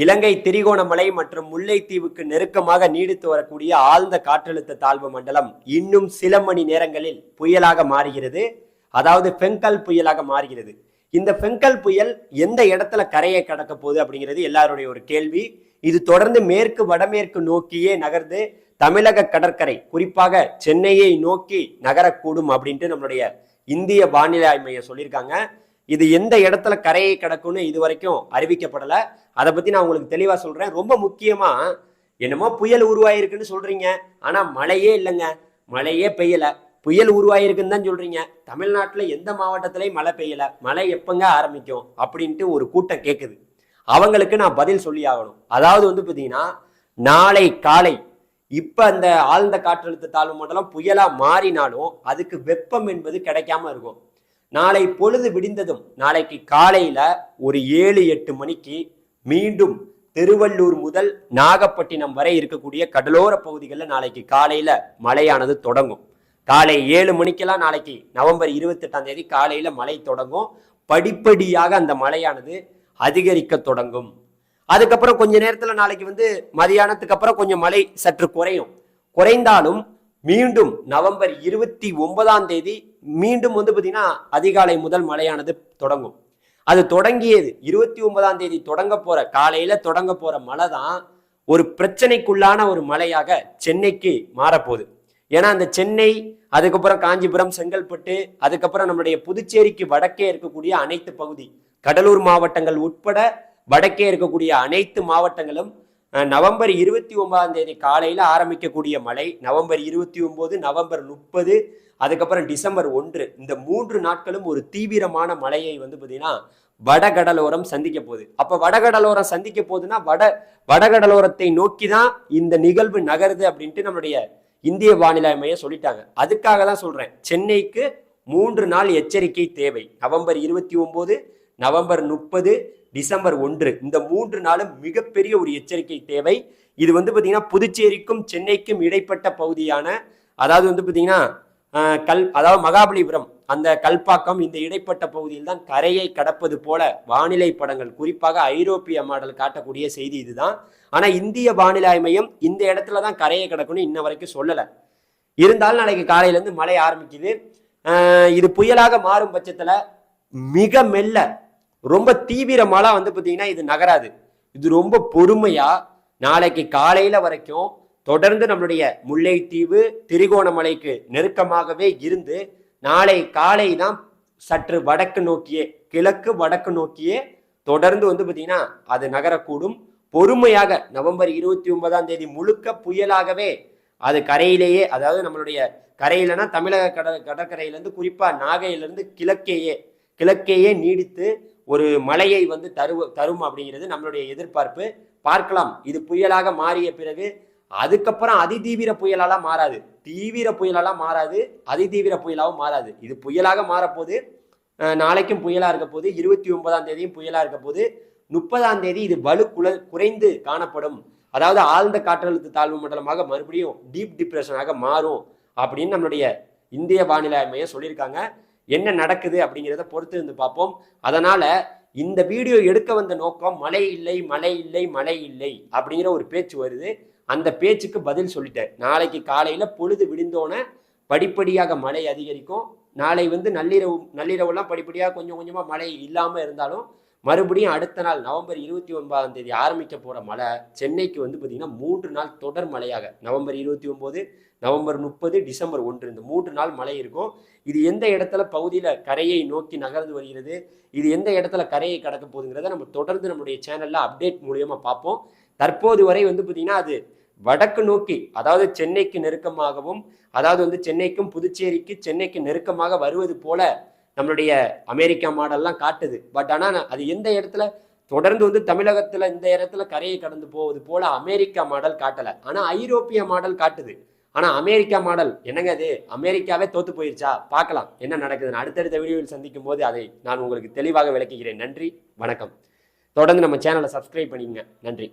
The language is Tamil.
இலங்கை திரிகோணமலை மற்றும் முல்லைத்தீவுக்கு நெருக்கமாக நீடித்து வரக்கூடிய ஆழ்ந்த காற்றழுத்த தாழ்வு மண்டலம் இன்னும் சில மணி நேரங்களில் புயலாக மாறுகிறது. அதாவது பெங்கல் புயலாக மாறுகிறது. இந்த பெங்கல் புயல் எந்த இடத்துல கரையை கடக்க போகுது அப்படிங்கிறது எல்லாருடைய ஒரு கேள்வி. இது தொடர்ந்து மேற்கு வடமேற்கு நோக்கியே நகர்ந்து தமிழக கடற்கரை குறிப்பாக சென்னையை நோக்கி நகரக்கூடும் அப்படின்ட்டு நம்மளுடைய இந்திய வானிலை ஆய்மையை மையம் சொல்லியிருக்காங்க. இது எந்த இடத்துல கரையை கிடக்கும்னு இது வரைக்கும் அறிவிக்கப்படலை. அதை பத்தி நான் உங்களுக்கு தெளிவா சொல்றேன். ரொம்ப முக்கியமா என்னமோ புயல் உருவாயிருக்குன்னு சொல்றீங்க. ஆனா மழையே இல்லைங்க. மழையே பெய்யல. புயல் உருவாயிருக்குன்னு தான் சொல்றீங்க. தமிழ்நாட்டுல எந்த மாவட்டத்திலையும் மழை பெய்யல. மழை எப்பங்க ஆரம்பிக்கும் அப்படின்ட்டு ஒரு கூட்டம் கேட்குது அவங்களுக்கு நான் பதில் சொல்லி ஆகணும். அதாவது வந்து பார்த்தீங்கன்னா நாளை காலை இப்ப அந்த ஆழ்ந்த காற்றழுத்த தாழ்வு மண்டலம் புயலா மாறினாலும் அதுக்கு வெப்பம் என்பது கிடைக்காம இருக்கும். நாளை பொழுது விடிந்ததும் நாளைக்கு காலையில ஒரு ஏழு எட்டு மணிக்கு மீண்டும் திருவள்ளூர் முதல் நாகப்பட்டினம் வரை இருக்கக்கூடிய கடலோர பகுதிகளில் நாளைக்கு காலையில மழையானது தொடங்கும். காலை ஏழு மணிக்கெல்லாம் நாளைக்கு நவம்பர் இருபத்தெட்டாம் தேதி காலையில மழை தொடங்கும். படிப்படியாக அந்த மழையானது அதிகரிக்க தொடங்கும். அதுக்கப்புறம் கொஞ்ச நேரத்துல நாளைக்கு வந்து மதியானத்துக்கு அப்புறம் கொஞ்சம் மழை சற்று குறையும். குறைந்தாலும் மீண்டும் நவம்பர் இருபத்தி ஒன்பதாம் தேதி மீண்டும் வந்து பார்த்தீங்கன்னா அதிகாலை முதல் மழையானது தொடங்கும். அது தொடங்கியது இருபத்தி ஒன்பதாம் தேதி தொடங்க போற காலையில தொடங்க போற மழை தான் ஒரு பிரச்சனைக்குள்ளான ஒரு மழையாக சென்னைக்கு மாறப்போகுது. ஏன்னா அந்த சென்னை அதுக்கப்புறம் காஞ்சிபுரம் செங்கல்பட்டு அதுக்கப்புறம் நம்மளுடைய புதுச்சேரிக்கு வடக்கே இருக்கக்கூடிய அனைத்து பகுதி கடலூர் மாவட்டங்கள் உட்பட வடக்கே இருக்கக்கூடிய அனைத்து மாவட்டங்களும் நவம்பர் இருபத்தி ஒன்பதாம் தேதி காலையில ஆரம்பிக்கக்கூடிய மழை நவம்பர் இருபத்தி ஒன்பது நவம்பர் முப்பது அதுக்கப்புறம் டிசம்பர் ஒன்று இந்த மூன்று நாட்களும் ஒரு தீவிரமான மழையை வந்து பார்த்தீங்கன்னா வடகடலோரம் சந்திக்க போகுது. அப்போ வடகடலோரம் சந்திக்க போகுதுன்னா வட வடகடலோரத்தை நோக்கி தான் இந்த நிகழ்வு நகருது அப்படின்ட்டு நம்மளுடைய இந்திய வானிலை மையம் சொல்லிட்டாங்க. அதுக்காக தான் சொல்றேன். சென்னைக்கு மூன்று நாள் எச்சரிக்கை தேவை. நவம்பர் இருபத்தி ஒன்பது நவம்பர் முப்பது டிசம்பர் ஒன்று. இந்த மூன்று நாளும் மிகப்பெரிய ஒரு எச்சரிக்கை தேவை. இது வந்து பார்த்தீங்கன்னா புதுச்சேரிக்கும் சென்னைக்கும் இடைப்பட்ட பகுதியான அதாவது வந்து பார்த்தீங்கன்னா கல் அதாவது மகாபலிபுரம் அந்த கல்பாக்கம் இந்த இடைப்பட்ட பகுதியில் தான் கரையை கடப்பது போல வானிலை படங்கள் குறிப்பாக ஐரோப்பிய மாடல் காட்டக்கூடிய செய்தி இதுதான். ஆனால் இந்திய வானிலை மையம் இந்த இடத்துல தான் கரையை கடக்கணும்னு இன்ன வரைக்கும் சொல்லலை. இருந்தாலும் நாளைக்கு காலையிலேருந்து மழை ஆரம்பிக்குது. இது புயலாக மாறும் பட்சத்தில் மிக மெல்ல ரொம்ப தீவிரமாலா வந்து பார்த்தீங்கன்னா இது நகராது. இது ரொம்ப பொறுமையாக நாளைக்கு காலையில் வரைக்கும் தொடர்ந்து நம்மளுடைய முல்லைத்தீவு திரிகோணமலைக்கு நெருக்கமாகவே இருந்து நாளை காலை தான் சற்று வடக்கு நோக்கியே கிழக்கு வடக்கு நோக்கியே தொடர்ந்து வந்து பார்த்தீங்கன்னா அது நகரக்கூடும். பொறுமையாக நவம்பர் இருபத்தி ஒன்பதாம் தேதி முழுக்க புயலாகவே அது கரையிலேயே அதாவது நம்மளுடைய கரையிலனா தமிழக கட கடற்கரையிலேருந்து குறிப்பாக நாகையிலேருந்து கிழக்கேயே கிழக்கேயே நீடித்து ஒரு மழையை வந்து தரு தரும் அப்படிங்கிறது நம்மளுடைய எதிர்பார்ப்பு. பார்க்கலாம். இது புயலாக மாறிய பிறகு அதுக்கப்புறம் அதிதீவிர புயலாலாம் மாறாது. தீவிர புயலாலாம் மாறாது அதிதீவிர புயலாகவும் மாறாது. இது புயலாக மாறப்போது நாளைக்கும் புயலா இருக்க போது இருபத்தி ஒன்பதாம் தேதியும் புயலா இருக்க போது முப்பதாம் தேதி இது வலு குல குறைந்து காணப்படும். அதாவது ஆழ்ந்த காற்றழுத்த தாழ்வு மண்டலமாக மறுபடியும் டீப் டிப்ரெஷனாக மாறும் அப்படின்னு நம்மளுடைய இந்திய வானிலை மையம் சொல்லியிருக்காங்க. என்ன நடக்குது அப்படிங்கிறத பொறுத்து இருந்து பார்ப்போம். அதனால இந்த வீடியோ எடுக்க வந்த நோக்கம் மழை இல்லை மழை இல்லை மழை இல்லை அப்படிங்கிற ஒரு பேச்சு வருது. அந்த பேச்சுக்கு பதில் சொல்லிட்டார் நாளைக்கு காலையில் பொழுது விடிந்தோன்னே படிப்படியாக மழை அதிகரிக்கும். நாளை வந்து நள்ளிரவு நள்ளிரவுலாம் படிப்படியாக கொஞ்சம் கொஞ்சமாக மழை இல்லாமல் இருந்தாலும் மறுபடியும் அடுத்த நாள் நவம்பர் இருபத்தி ஒன்பதாம் தேதி ஆரம்பிக்க போகிற மழை சென்னைக்கு வந்து பார்த்திங்கன்னா மூன்று நாள் தொடர் மழையாக. நவம்பர் இருபத்தி ஒம்பது நவம்பர் முப்பது டிசம்பர் ஒன்று. இந்த மூன்று நாள் மழை இருக்கும். இது எந்த இடத்துல பகுதியில் கரையை நோக்கி நகர்ந்து வருகிறது இது எந்த இடத்துல கரையை கடக்க போகுதுங்கிறத நம்ம தொடர்ந்து நம்முடைய சேனலில் அப்டேட் மூலியமாக பார்ப்போம். தற்போது வரை வந்து பார்த்திங்கன்னா அது வடக்கு நோக்கி அதாவது சென்னைக்கு நெருக்கமாகவும் அதாவது வந்து சென்னைக்கும் புதுச்சேரிக்கு சென்னைக்கு நெருக்கமாக வருவது போல நம்மளுடைய அமெரிக்கா மாடல்லாம் காட்டுது. பட் ஆனால் அது எந்த இடத்துல? தொடர்ந்து வந்து தமிழகத்தில் இந்த இடத்துல கரையை கடந்து போவது போல அமெரிக்கா மாடல் காட்டலை. ஆனால் ஐரோப்பிய மாடல் காட்டுது. ஆனால் அமெரிக்கா மாடல் என்னங்க அது? அமெரிக்காவே தோத்து போயிருச்சா? பார்க்கலாம். என்ன நடக்குதுன்னு அடுத்தடுத்த வீடியோவில் சந்திக்கும் போது அதை நான் உங்களுக்கு தெளிவாக விளக்குகிறேன். நன்றி வணக்கம். தொடர்ந்து நம்ம சேனலை சப்ஸ்கிரைப் பண்ணிக்கங்க. நன்றி.